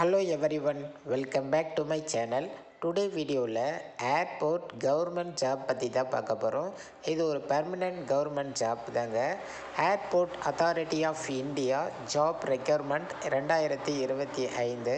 Hello everyone welcome back to my channel today வீடியோவில் airport government job பற்றி தான் பார்க்க போகிறோம் இது ஒரு பெர்மனெண்ட் கவர்மெண்ட் ஜாப் தாங்க. Airport authority of India job recruitment ரெண்டாயிரத்தி இருபத்தி ஐந்து.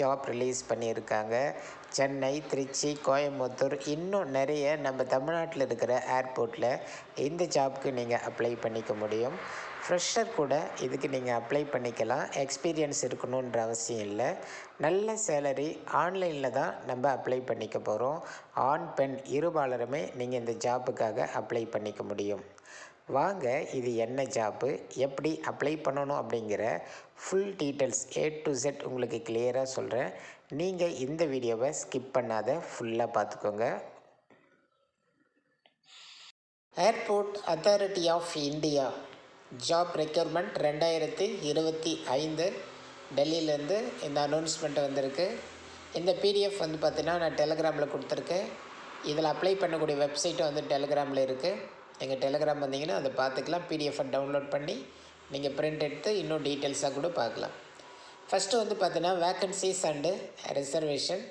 ஜாப் ரிலீஸ் பண்ணியிருக்காங்க. சென்னை திருச்சி கோயம்புத்தூர் இன்னும் நிறைய நம்ம தமிழ்நாட்டில் இருக்கிற ஏர்போர்ட்டில் இந்த ஜாப்க்கு நீங்கள் அப்ளை பண்ணிக்க முடியும். ஃப்ரெஷர் கூட இதுக்கு நீங்கள் அப்ளை பண்ணிக்கலாம். எக்ஸ்பீரியன்ஸ் இருக்கணுன்ற அவசியம் இல்லை. நல்ல சேலரி ஆன்லைனில் தான் நம்ம அப்ளை பண்ணிக்க போகிறோம் ஆண் பெண் இருபாலருமே நீங்கள் இந்த ஜாப்புக்காக அப்ளை பண்ணிக்க முடியும். வாங்க இது என்ன ஜாப்பு எப்படி அப்ளை பண்ணணும் அப்படிங்கிற full details A to Z உங்களுக்கு கிளியராக சொல்கிறேன் நீங்கள் இந்த வீடியோவை ஸ்கிப் பண்ணாத ஃபுல்லாக பார்த்துக்கோங்க airport authority of India job recruitment ரெண்டாயிரத்தி இருபத்தி ஐந்து. டெல்லியிலேருந்து இந்த அனௌன்ஸ்மெண்ட் வந்திருக்கு. இந்த பிடிஎஃப் வந்து பார்த்திங்கன்னா நான் டெலகிராமில் கொடுத்துருக்கேன். இதில் அப்ளை பண்ணக்கூடிய வெப்சைட்டும் வந்து டெலகிராமில் இருக்குது எங்கள் டெலிகிராம் வந்தீங்கன்னா அதை பார்த்துக்கலாம். பிடிஎஃபை டவுன்லோட் பண்ணி நீங்கள் பிரிண்ட் எடுத்து இன்னும் டீட்டெயில்ஸாக கூட பார்க்கலாம். ஃபஸ்ட்டு வந்து பார்த்தீங்கன்னா வேக்கன்சிஸ் அண்டு ரிசர்வேஷன்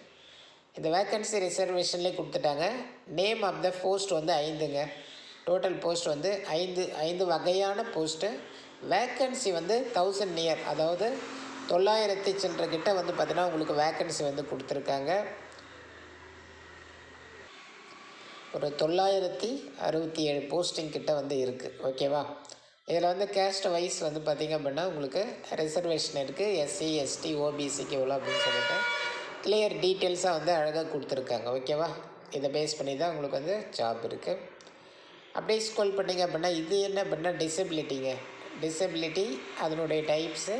இந்த வேக்கன்சி ரிசர்வேஷன்லேயே கொடுத்துட்டாங்க. நேம் ஆஃப் த போஸ்ட் வந்து ஐந்துங்க. டோட்டல் போஸ்ட் வந்து ஐந்து ஐந்து வகையான போஸ்ட்டு வேக்கன்சி வந்து தௌசண்ட் நியர் அதாவது தொள்ளாயிரத்தி சில்லற கிட்ட வந்து பார்த்தீங்கன்னா உங்களுக்கு வேக்கன்சி வந்து கொடுத்துருக்காங்க. ஒரு தொள்ளாயிரத்தி அறுபத்தி ஏழு போஸ்டிங் கிட்ட வந்து இருக்குது ஓகேவா இதில் வந்து கேஸ்ட் வைஸ் வந்து பார்த்திங்க அப்படின்னா உங்களுக்கு ரிசர்வேஷன் இருக்குது எஸ்சி எஸ்டி ஓபிசிக்கு எவ்வளோ அப்படின்னு சொல்லிட்டு கிளியர் டீட்டெயில்ஸாக வந்து அழகாக கொடுத்துருக்காங்க. ஓகேவா இதை பேஸ் பண்ணி தான் உங்களுக்கு வந்து ஜாப் இருக்குது அப்படியே ஸ்கோல் பண்ணிங்க அப்படின்னா இது என்ன அப்படின்னா டிசபிலிட்டிங்க டிசபிலிட்டி அதனுடைய டைப்ஸு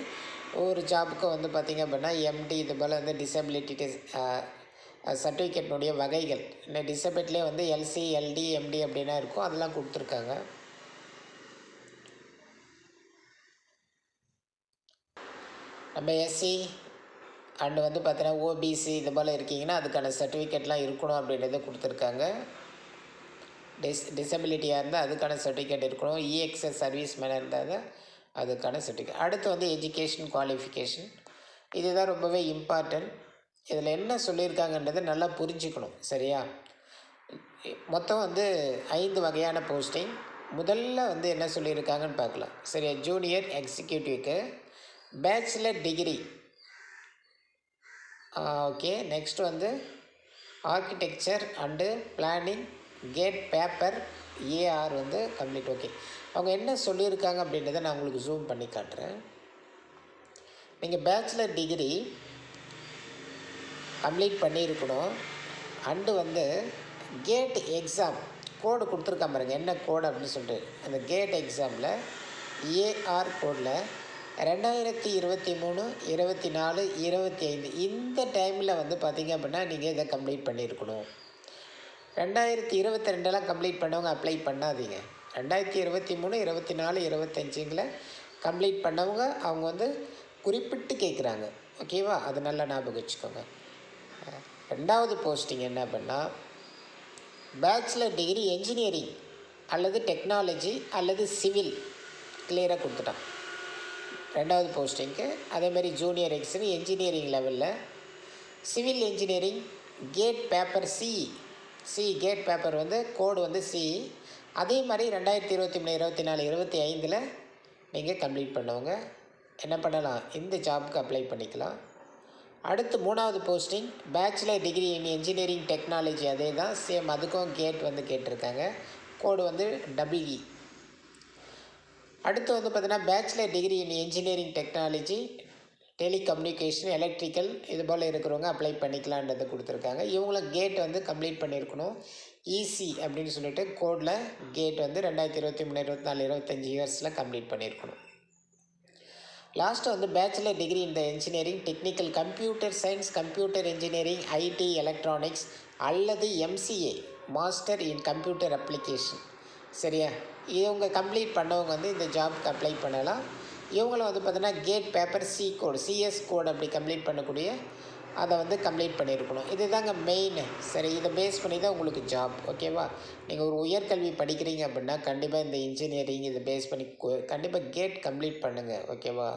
ஒவ்வொரு ஜாபுக்கும் வந்து பார்த்திங்க அப்படின்னா எம்டி இது போல் வந்து டிசபிலிட்டி சர்டிஃபிகேட்னுடைய வகைகள். இந்த டிசபிலிட்டிலே வந்து எல்சி எல்டி எம்டி அப்படின்னா இருக்கும். அதெல்லாம் கொடுத்துருக்காங்க. நம்ம எஸ்சி அண்டு வந்து பார்த்தீங்கன்னா ஓபிசி இது போல் இருக்கீங்கன்னா அதுக்கான சர்டிஃபிகேட்லாம் இருக்கணும் அப்படின்றத கொடுத்துருக்காங்க. டிஸ் டிசபிலிட்டியாக இருந்தால் அதுக்கான சர்டிஃபிகேட் இருக்கணும். இஎக்ஸ்எஸ் சர்வீஸ் மேலே இருந்தால் தான் அதுக்கான சர்டிஃபிகேட் அடுத்து வந்து எஜுகேஷன் குவாலிஃபிகேஷன் இதுதான் ரொம்பவே இம்பார்ட்டன்ட் இதில் என்ன சொல்லியிருக்காங்கன்றதை நல்லா புரிஞ்சுக்கணும் சரியா? மொத்தம் வந்து ஐந்து வகையான போஸ்டிங் முதல்ல வந்து என்ன சொல்லியிருக்காங்கன்னு பார்க்கலாம். சரியா? ஜூனியர் எக்ஸிக்யூட்டிவ்க்கு பேச்சுலர் டிகிரி ஓகே நெக்ஸ்ட் வந்து architecture and planning GATE paper AR வந்து கம்ப்ளீட் ஓகே அவங்க என்ன சொல்லியிருக்காங்க அப்படின்றத நான் உங்களுக்கு ஜூம் பண்ணி காட்டுறேன். நீங்கள் பேச்சுலர் டிகிரி கம்ப்ளீட் பண்ணியிருக்கணும். அண்டு வந்து கேட் எக்ஸாம் கோடு கொடுத்துருக்கா பாருங்க என்ன கோடு அப்படின்னு சொல்லிட்டு. அந்த கேட் எக்ஸாமில் ஏஆர் கோடில் ரெண்டாயிரத்தி இருபத்தி மூணு இருபத்தி நாலு இருபத்தி ஐந்து இந்த டைமில் வந்து பார்த்திங்க அப்படின்னா நீங்கள் இதை கம்ப்ளீட் பண்ணியிருக்கணும். ரெண்டாயிரத்தி இருபத்தி ரெண்டெல்லாம் கம்ப்ளீட் பண்ணவங்க அப்ளை பண்ணாதீங்க. ரெண்டாயிரத்தி இருபத்தி மூணு இருபத்தி நாலு இருபத்தஞ்சுங்கள கம்ப்ளீட் பண்ணவங்க அவங்க வந்து குறிப்பிட்டு கேட்குறாங்க ஓகேவா அது நல்லா ஞாபகம் வச்சுக்கோங்க. ரெண்டாவது போஸ்டிங் என்ன பண்ணால் பேச்சுலர் டிகிரி என்ஜினியரிங் அல்லது டெக்னாலஜி அல்லது சிவில் கிளியராக கொடுத்துட்டான். ரெண்டாவது போஸ்டிங்க்கு அதேமாதிரி ஜூனியர் எக்ஸ்னு என்ஜினியரிங் லெவலில் civil engineering GATE paper C C GATE paper வந்து கோடு வந்து சி அதே மாதிரி ரெண்டாயிரத்தி இருபத்தி மூணு இருபத்தி நாலு இருபத்தி ஐந்தில் நீங்கள் கம்ப்ளீட் பண்ணவங்க என்ன பண்ணலாம்? இந்த ஜாப்க்கு அப்ளை பண்ணிக்கலாம். அடுத்து மூணாவது posting bachelor degree in engineering technology அதே தான் சேம் அதுக்கும் கேட் வந்து கேட்டிருக்காங்க. கோடு வந்து டபிள்இ அடுத்து வந்து பார்த்தீங்கன்னா bachelor degree in engineering technology telecommunication electrical இது போல் இருக்கிறவங்க அப்ளை பண்ணிக்கலான்றதை கொடுத்துருக்காங்க. இவங்களும் கேட் வந்து கம்ப்ளீட் பண்ணியிருக்கணும். ஈசி அப்படின்னு சொல்லிட்டு கோடில் கேட் வந்து ரெண்டாயிரத்தி இருபத்தி மூணு இருபத்தி நாலு இருபத்தஞ்சி இயர்ஸில் கம்ப்ளீட் பண்ணியிருக்கணும். லாஸ்ட்டு வந்து பேச்சுலர் டிகிரி இந்த engineering technical computer science computer engineering IT electronics அல்லது MCA master in computer application சரியா? இவங்க கம்ப்ளீட் பண்ணவங்க வந்து இந்த ஜாப்க்கு அப்ளை பண்ணலாம். இவங்களும் வந்து பார்த்தீங்கன்னா GATE paper C code CS code அப்படி கம்ப்ளீட் பண்ணக்கூடிய அதை வந்து கம்ப்ளீட் பண்ணியிருக்கணும். இது தாங்க மெயின் சரி இதை பேஸ் பண்ணி தான் உங்களுக்கு ஜாப் ஓகேவா நீங்கள் ஒரு உயர்கல்வி படிக்கிறீங்க அப்படின்னா கண்டிப்பாக இந்த இன்ஜினியரிங் இதை பேஸ் பண்ணி கண்டிப்பாக கேட் கம்ப்ளீட் பண்ணுங்கள் ஓகேவா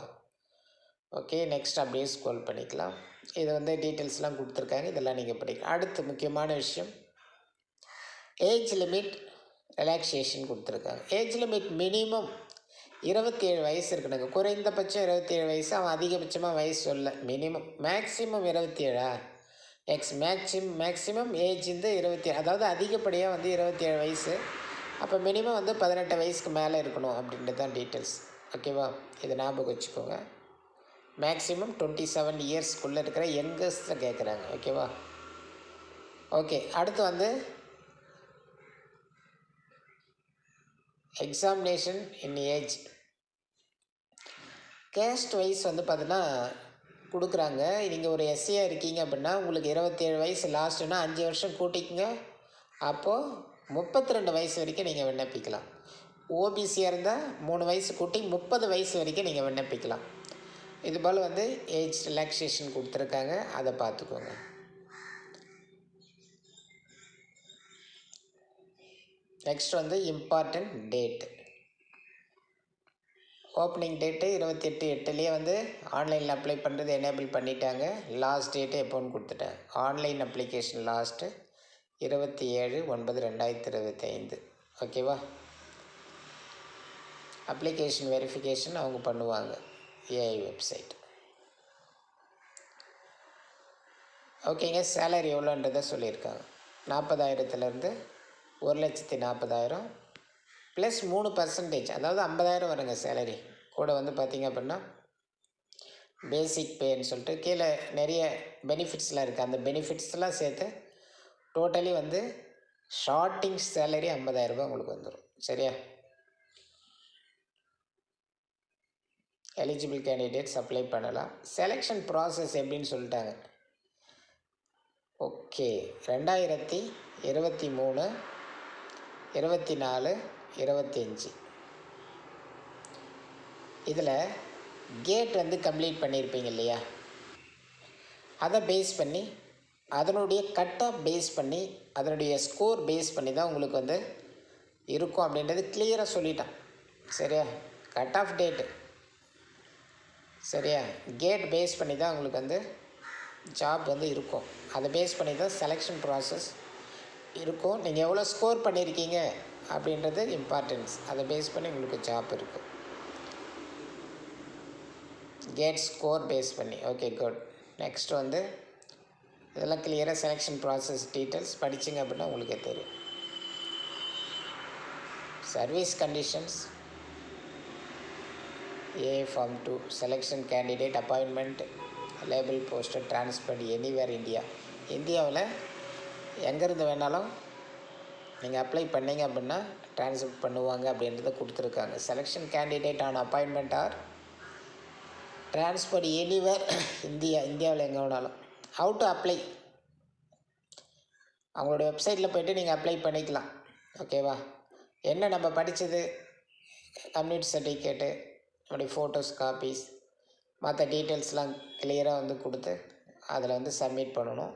ஓகே நெக்ஸ்ட் அப்படியே ஸ்கோல் பண்ணிக்கலாம். இது வந்து டீட்டெயில்ஸ்லாம் கொடுத்துருக்காங்க இதெல்லாம் நீங்கள் படிக்கலாம். அடுத்து முக்கியமான விஷயம் ஏஜ் லிமிட் ரிலாக்ஸேஷன் கொடுத்துருக்காங்க. ஏஜ் லிமிட் மினிமம் இருபத்தேழு வயசு இருக்கணுங்க. குறைந்தபட்சம் இருபத்தேழு வயசு அவன் அதிகபட்சமாக வயசு சொல்ல. மினிமம் மேக்ஸிமம் இருபத்தி ஏழா எக்ஸ் மேக்ஸிம் மேக்ஸிமம் ஏஜ் வந்து இருபத்தி அதாவது அதிகப்படியாக வந்து இருபத்தி ஏழு வயசு. அப்போ மினிமம் வந்து பதினெட்டு வயசுக்கு மேலே இருக்கணும் அப்படின்றது தான் டீட்டெயில்ஸ் ஓகேவா இதை ஞாபகம் வச்சுக்கோங்க. மேக்ஸிமம் டுவெண்ட்டி செவன் இயர்ஸ்க்குள்ளே இருக்கிற யங்கஸ்ட்டை கேட்குறாங்க ஓகேவா ஓகே அடுத்து வந்து examination in age caste wise வந்து பார்த்தீங்கன்னா கொடுக்குறாங்க. நீங்கள் ஒரு எஸ்சியாக இருக்கீங்க அப்படின்னா உங்களுக்கு இருபத்தேழு வயசு லாஸ்ட்டுன்னா அஞ்சு வருஷம் கூட்டிக்கங்க. அப்போது முப்பத்தி ரெண்டு வயசு வரைக்கும் நீங்கள் விண்ணப்பிக்கலாம். ஓபிசியாக இருந்தால் மூணு வயசு கூட்டி முப்பது வயசு வரைக்கும் நீங்கள் விண்ணப்பிக்கலாம். இதுபோல் வந்து ஏஜ் ரிலாக்ஸேஷன் கொடுத்துருக்காங்க. அதை பார்த்துக்கோங்க நெக்ஸ்ட் வந்து இம்பார்ட்டண்ட் டேட் ஓப்பனிங் டேட்டு இருபத்தெட்டு எட்டுலேயே வந்து ஆன்லைனில் அப்ளை பண்ணுறது எனேபிள் பண்ணிட்டாங்க. லாஸ்ட் டேட்டு எப்போன்னு கொடுத்துட்டேன். ஆன்லைன் அப்ளிகேஷன் லாஸ்ட்டு இருபத்தி ஏழு ஒன்பது ரெண்டாயிரத்தி இருபத்தி ஐந்து ஓகேவா அப்ளிகேஷன் வெரிஃபிகேஷன் அவங்க பண்ணுவாங்க. ஏஐ வெப்சைட் ஓகேங்க சேலரி எவ்வளோன்றதை சொல்லியிருக்காங்க. நாற்பதாயிரத்துலேருந்து ஒரு லட்சத்தி நாற்பதாயிரம் ப்ளஸ் மூணு பர்சன்டேஜ் அதாவது ஐம்பதாயிரம் வருங்க சேலரி கூட வந்து பார்த்திங்க அப்படின்னா பேசிக் பேன்னு சொல்லிட்டு கீழே நிறைய பெனிஃபிட்ஸ்லாம் இருக்குது அந்த பெனிஃபிட்ஸ்லாம் சேர்த்து டோட்டலி வந்து ஷார்ட்டிங் சேலரி ஐம்பதாயிரரூபா உங்களுக்கு வந்துடும் சரியா? எலிஜிபிள் கேண்டிடேட்ஸ் அப்ளை பண்ணலாம். செலெக்ஷன் ப்ராசஸ் எப்படின்னு சொல்லிட்டாங்க. ஓகே ரெண்டாயிரத்தி இருபத்தி மூணு இருபத்தி நாலு இருபத்தஞ்சி. இதில் கேட் வந்து கம்ப்ளீட் பண்ணியிருப்பீங்க இல்லையா? அதை பேஸ் பண்ணி அதனுடைய கட் ஆஃப் பேஸ் பண்ணி அதனுடைய ஸ்கோர் பேஸ் பண்ணி தான் உங்களுக்கு வந்து இருக்கும் அப்படின்றது கிளியராக சொல்லிட்டான். சரியா? கட் ஆஃப் டேட்டு சரியா? கேட் பேஸ் பண்ணி தான் உங்களுக்கு வந்து ஜாப் வந்து இருக்கும். அதை பேஸ் பண்ணி தான் செலெக்ஷன் ப்ராசஸ் இருக்கும். நீங்கள் எவ்வளோ ஸ்கோர் பண்ணியிருக்கீங்க அப்படின்றது இம்பார்ட்டன்ஸ் அதை பேஸ் பண்ணி உங்களுக்கு ஜாப் இருக்குது கேட் ஸ்கோர் பேஸ் பண்ணி. ஓகே குட் நெக்ஸ்ட் வந்து இதெல்லாம் கிளியராக செலெக்ஷன் ப்ராசஸ் டீட்டெயில்ஸ் படிச்சிங்க அப்படின்னா உங்களுக்கே தெரியும். Service conditions a form to selection candidate appointment label poster transfer anywhere India இந்தியாவில் எங்கேருந்து வேணாலும் நீங்கள் அப்ளை பண்ணீங்க அப்படின்னா ட்ரான்ஸ்ஃபர் பண்ணுவாங்க அப்படின்றத கொடுத்துருக்காங்க. Selection candidate on appointment or transfer anywhere India இந்தியாவில் எங்கே வேணாலும். ஹவு டு அப்ளை அவங்களோட வெப்சைட்டில் போய்ட்டு நீங்கள் அப்ளை பண்ணிக்கலாம். ஓகேவா என்ன நம்ம படித்தது கம்யூனிட்டி சர்டிஃபிகேட்டு நம்முடைய ஃபோட்டோஸ் காப்பீஸ் மற்ற டீட்டெயில்ஸ்லாம் கிளியராக வந்து கொடுத்து அதில் வந்து சப்மிட் பண்ணணும்.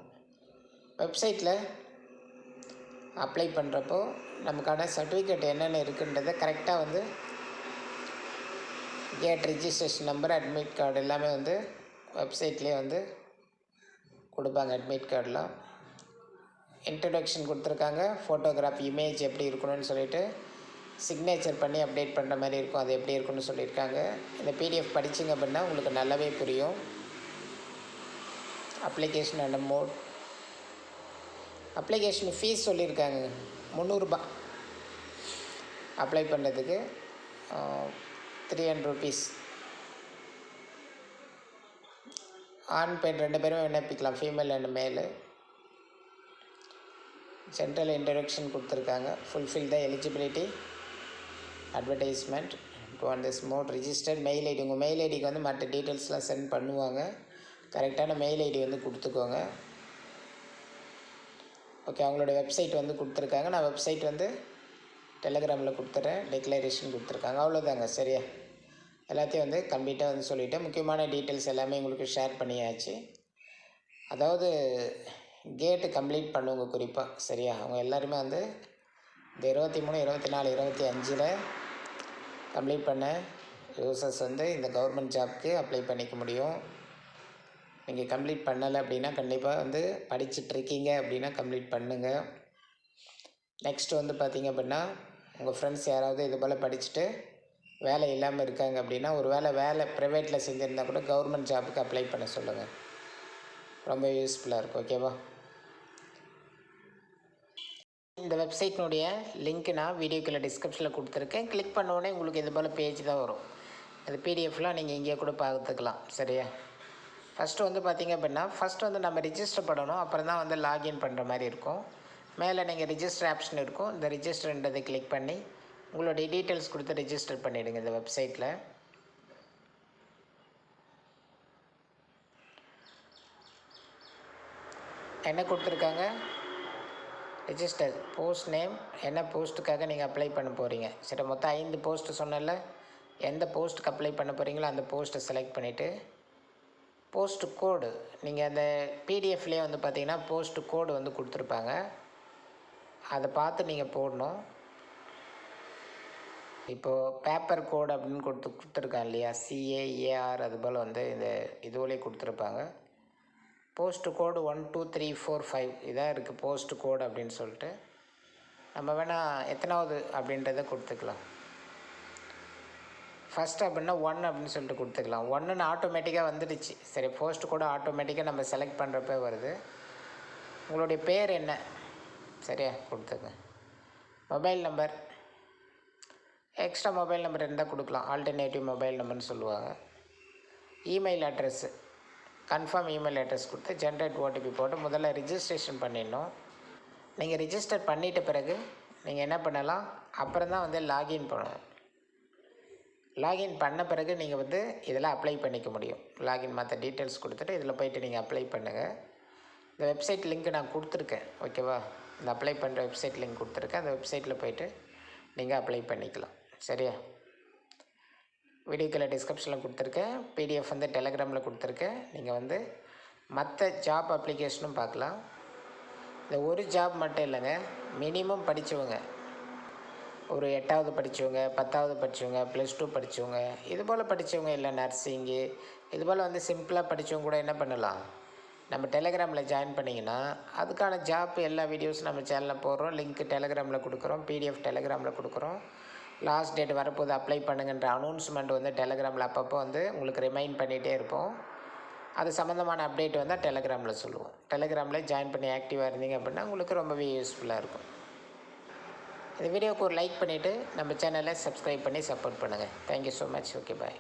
வெப்சைட்டில் அப்ளை பண்ணுறப்போ நமக்கான சர்டிஃபிகேட் என்னென்ன இருக்குன்றதை கரெக்டாக வந்து CAT registration number admit card எல்லாமே வந்து வெப்சைட்லேயே வந்து கொடுப்பாங்க அட்மிட் கார்டெலாம். இன்ட்ரடக்ஷன் கொடுத்துருக்காங்க ஃபோட்டோகிராஃப் இமேஜ் எப்படி இருக்கணும்னு சொல்லிட்டு சிக்னேச்சர் பண்ணி அப்டேட் பண்ணுற மாதிரி இருக்கும் அது எப்படி இருக்குன்னு சொல்லியிருக்காங்க. இந்த பிடிஎஃப் படிச்சிங்க அப்படின்னா உங்களுக்கு நல்லாவே புரியும். Application and mode application fee சொல்லியிருக்காங்க. முந்நூறுரூபா அப்ளை பண்ணுறதுக்கு த்ரீ ஹண்ட்ரட் ருபீஸ் ஆண் பெண் ரெண்டு பேரும் விண்ணப்பிக்கலாம். Female and male general introduction கொடுத்துருக்காங்க. Fulfil the eligibility advertisement to and this mode registered mail ID உங்கள் மெயில் ஐடிக்கு வந்து மற்ற டீட்டெயில்ஸ்லாம் சென்ட் பண்ணுவாங்க. கரெக்டான மெயில் ஐடி வந்து கொடுத்துக்கோங்க. ஓகே அவங்களோட வெப்சைட் வந்து கொடுத்துருக்காங்க. நான் வெப்சைட் வந்து டெலகிராமில் கொடுத்துட்றேன் டெக்ளரேஷன் கொடுத்துருக்காங்க. அவ்வளோதாங்க சரியா? எல்லாத்தையும் வந்து கம்ப்ளீட்டாக வந்து சொல்லிவிட்டேன் முக்கியமான டீட்டெயில்ஸ் எல்லாமே உங்களுக்கு ஷேர் பண்ணியாச்சு. அதாவது கேட்டு கம்ப்ளீட் பண்ணுவங்க குறிப்பாக சரியா? அவங்க எல்லாருமே வந்து இந்த இருபத்தி மூணு இருபத்தி நாலு இருபத்தி அஞ்சில் கம்ப்ளீட் பண்ண யூசர்ஸ் வந்து இந்த கவர்மெண்ட் ஜாப்க்கு அப்ளை பண்ணிக்க முடியும். நீங்கள் கம்ப்ளீட் பண்ணலை அப்படின்னா கண்டிப்பாக வந்து படிச்சுட்ருக்கீங்க அப்படின்னா கம்ப்ளீட் பண்ணுங்கள் நெக்ஸ்ட் வந்து பார்த்தீங்க அப்படின்னா உங்கள் ஃப்ரெண்ட்ஸ் யாராவது இது போல் படிச்சுட்டு வேலை இல்லாமல் இருக்காங்க அப்படின்னா ஒரு வேளை வேலை ப்ரைவேட்டில் செஞ்சுருந்தா கூட கவர்மெண்ட் ஜாபுக்கு அப்ளை பண்ண சொல்லுங்கள் ரொம்ப யூஸ்ஃபுல்லாக இருக்கும் ஓகேவா இந்த வெப்சைட்னுடைய லிங்க் நான் வீடியோக்குள்ளே டிஸ்கிரிப்ஷனில் கொடுத்துருக்கேன். கிளிக் பண்ணோடனே உங்களுக்கு இது போல் பேஜ் தான் வரும். அது பிடிஎஃப்லாம் நீங்கள் இங்கேயே கூட பார்த்துக்கலாம் சரியா? ஃபஸ்ட்டு வந்து பார்த்திங்க அப்படின்னா ஃபஸ்ட்டு வந்து நம்ம ரிஜிஸ்டர் பண்ணணும். அப்புறம் தான் வந்து லாகின் பண்ணுற மாதிரி இருக்கும். மேலே நீங்கள் ரிஜிஸ்டர் ஆப்ஷன் இருக்கும். இந்த ரிஜிஸ்டர்ன்றதை கிளிக் பண்ணி உங்களுடைய டீட்டெயில்ஸ் கொடுத்து ரிஜிஸ்டர் பண்ணிவிடுங்க இந்த வெப்சைட்டில் என்ன கொடுத்துருக்காங்க? ரிஜிஸ்டர் போஸ்ட் நேம் என்ன போஸ்ட்டுக்காக நீங்கள் அப்ளை பண்ண போகிறீங்க சரி மொத்தம் ஐந்து போஸ்ட்டு சொன்னல எந்த போஸ்ட்டுக்கு அப்ளை பண்ண போகிறீங்களோ அந்த போஸ்ட்டை செலக்ட் பண்ணிவிட்டு போஸ்ட் கோடு நீங்கள் அந்த பிடிஎஃப்லேயே வந்து பார்த்தீங்கன்னா போஸ்ட் கோடு வந்து கொடுத்துருப்பாங்க. அதை பார்த்து நீங்கள் போடணும். இப்போது பேப்பர் கோடு அப்படின்னு கொடுத்து கொடுத்துருக்காங்க இல்லையா? சிஏஏஆர் அது போல் வந்து இந்த இதுவிலே கொடுத்துருப்பாங்க. Post code one two three four five இதாக இருக்குது போஸ்ட் கோடு அப்படின்னு சொல்லிட்டு. நம்ம வேணால் எத்தனாவது அப்படின்றத கொடுத்துக்கலாம். ஃபஸ்ட் அப்படின்னா ஒன் அப்படின்னு சொல்லிட்டு கொடுத்துக்கலாம். ஒன்றுன்னு ஆட்டோமேட்டிக்காக வந்துடுச்சு. சரி போஸ்ட் கூட ஆட்டோமேட்டிக்காக நம்ம செலக்ட் பண்ணுறப்ப வருது. உங்களுடைய பேர் என்ன? சரியா கொடுத்துங்க mobile number extra mobile number இருந்தால் கொடுக்கலாம். ஆல்டர்னேட்டிவ் மொபைல் நம்பர்னு சொல்லுவாங்க. Email address confirm email address கொடுத்து ஜென்ரேட் ஓடிபி போட்டு முதல்ல ரிஜிஸ்ட்ரேஷன் பண்ணிடணும். நீங்கள் ரிஜிஸ்டர் பண்ணிட்ட பிறகு நீங்கள் என்ன பண்ணலாம்? அப்புறம் தான் வந்து லாகின் பண்ணணும். லாகின் பண்ண பிறகு நீங்கள் வந்து இதில் அப்ளை பண்ணிக்க முடியும். லாகின் மற்ற டீட்டெயில்ஸ் கொடுத்துட்டு இதில் போயிட்டு நீங்கள் அப்ளை பண்ணுங்கள் இந்த வெப்சைட் லிங்க் நான் கொடுத்துருக்கேன். ஓகேவா இந்த அப்ளை பண்ணுற வெப்சைட் லிங்க் கொடுத்துருக்கேன். அந்த வெப்சைட்டில் போயிட்டு நீங்கள் அப்ளை பண்ணிக்கலாம். சரியா? வீடியோக்களை டிஸ்கிரிப்ஷனில் கொடுத்துருக்கேன். பிடிஎஃப் வந்து டெலகிராமில் கொடுத்துருக்கேன். நீங்கள் வந்து மற்ற ஜாப் அப்ளிகேஷனும் பார்க்கலாம். இந்த ஒரு ஜாப் மட்டும் இல்லைங்க. மினிமம் படித்தவங்க ஒரு எட்டாவது படித்தவங்க பத்தாவது படித்தவங்க ப்ளஸ் டூ படித்தவங்க இது போல் படித்தவங்க இல்லை நர்சிங்கு இது போல் வந்து சிம்பிளாக படித்தவங்க கூட என்ன பண்ணலாம்? நம்ம டெலகிராமில் ஜாயின் பண்ணிங்கன்னா அதுக்கான ஜாப் எல்லா வீடியோஸும் நம்ம சேனலில் போடுறோம் லிங்க் டெலகிராமில் கொடுக்குறோம் பிடிஎஃப் டெலகிராமில் கொடுக்குறோம். லாஸ்ட் டேட் வரப்போது அப்ளை பண்ணுங்கன்ற அனௌன்ஸ்மெண்ட் வந்து டெலகிராமில் அப்பப்போ வந்து உங்களுக்கு ரிமைண்ட் பண்ணிகிட்டே இருப்போம். அது சம்மந்தமான அப்டேட் வந்தால் டெலகிராமில் சொல்லுவோம். டெலகிராமில் ஜாயின் பண்ணி ஆக்டிவாக இருந்தீங்க அப்படின்னா உங்களுக்கு ரொம்பவே யூஸ்ஃபுல்லாக இருக்கும். இந்த வீடியோவுக்கு ஒரு லைக் பண்ணிவிட்டு நம்ம சேனலை சப்ஸ்கிரைப் பண்ணி சப்போர்ட் பண்ணுங்கள் thank you so much okay bye